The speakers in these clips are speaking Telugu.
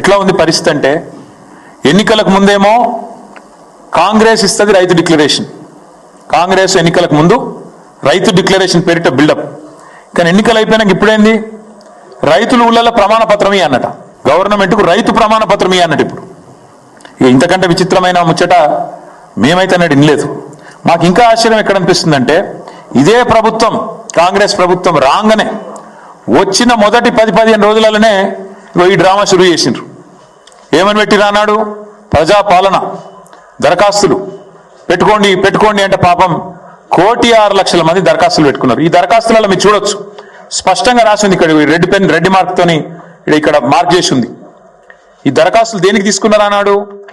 ఎట్లా ఉంది పరిస్థితి అంటే ఎన్నికలకు ముందేమో కాంగ్రెస్ ఇస్తుంది రైతు డిక్లరేషన్. కాంగ్రెస్ ఎన్నికలకు ముందు రైతు డిక్లరేషన్ పేరిట బిల్డప్. కానీ ఎన్నికలు అయిపోయినాక ఇప్పుడేంది? రైతులు ఊళ్ళలో ప్రమాణ పత్రమే అన్నట గవర్నమెంట్కు రైతు ప్రమాణ పత్రమే అన్నట్టు ఇప్పుడు. ఇక ఇంతకంటే విచిత్రమైన ముచ్చట మేమైతే అన్నట్టు ఇనలేదు మాకు ఇంకా ఆశ్చర్యం ఎక్కడ అనిపిస్తుందంటే ఇదే ప్రభుత్వం కాంగ్రెస్ ప్రభుత్వం రాగానే వచ్చిన మొదటి పది పదిహేను రోజులలోనే ఇగో ఈ డ్రామా షురూ చేసిండ్రు. ఏమని పెట్టి రానాడు ప్రజాపాలన దరఖాస్తులు. పెట్టుకోండి పెట్టుకోండి అంటే పాపం కోటి ఆరు లక్షల మంది దరఖాస్తులు పెట్టుకున్నారు. ఈ దరఖాస్తులలో మీరు చూడొచ్చు. స్పష్టంగా రాసి ఉంది ఇక్కడ రెడ్ పెన్ రెడ్ మార్క్తోని ఇక్కడ- మార్క్ చేసి ఉంది ఈ దరఖాస్తులు దేనికి తీసుకున్నారు అన్నాడు?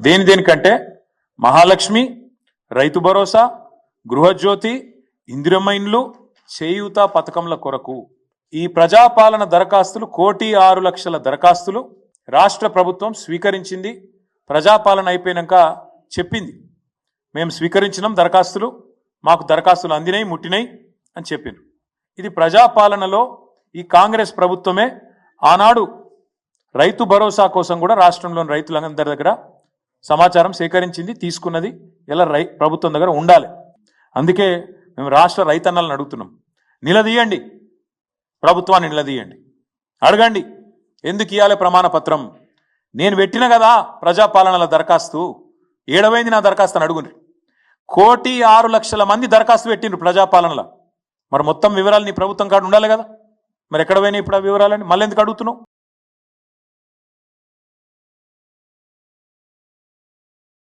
దేని దేనికంటే మహాలక్ష్మి రైతు భరోసా గృహజ్యోతి ఇందిరమైన్లు చేయూత పథకంల కొరకు. ఈ ప్రజాపాలన దరఖాస్తులు కోటి ఆరు లక్షల దరఖాస్తులు రాష్ట్ర ప్రభుత్వం స్వీకరించింది ప్రజాపాలన అయిపోయాక చెప్పింది. మేము స్వీకరించినాం దరఖాస్తులు మాకు దరఖాస్తులు అందినాయి ముట్టినాయి అని చెప్పిండ్రు. ఇది ప్రజాపాలనలో ఈ కాంగ్రెస్ ప్రభుత్వమే ఆనాడు రైతు భరోసా కోసం కూడా రాష్ట్రంలోని రైతులందరి దగ్గర సమాచారం సేకరించింది తీసుకున్నది. ఇలా రై ప్రభుత్వం దగ్గర ఉండాలి. అందుకే మేము రాష్ట్ర రైతన్నలను అడుగుతున్నాం. నిలదీయండి. ప్రభుత్వాన్ని నిలదీయండి. అడగండి ఎందుకు ఇవ్వాలి ప్రమాణ పత్రం నేను పెట్టిన కదా ప్రజాపాలనల దరఖాస్తు ఏడవైంది నా దరఖాస్తు అని అడుగుండ్రి. కోటి ఆరు లక్షల మంది దరఖాస్తు పెట్టిండ్రు ప్రజాపాలనలో. మరి మొత్తం వివరాలు నీ ప్రభుత్వం కాడ ఉండాలి కదా. మరి ఎక్కడ పోయినాయి ఇప్పుడు ఆ వివరాలని మళ్ళీ ఎందుకు అడుగుతున్నావు?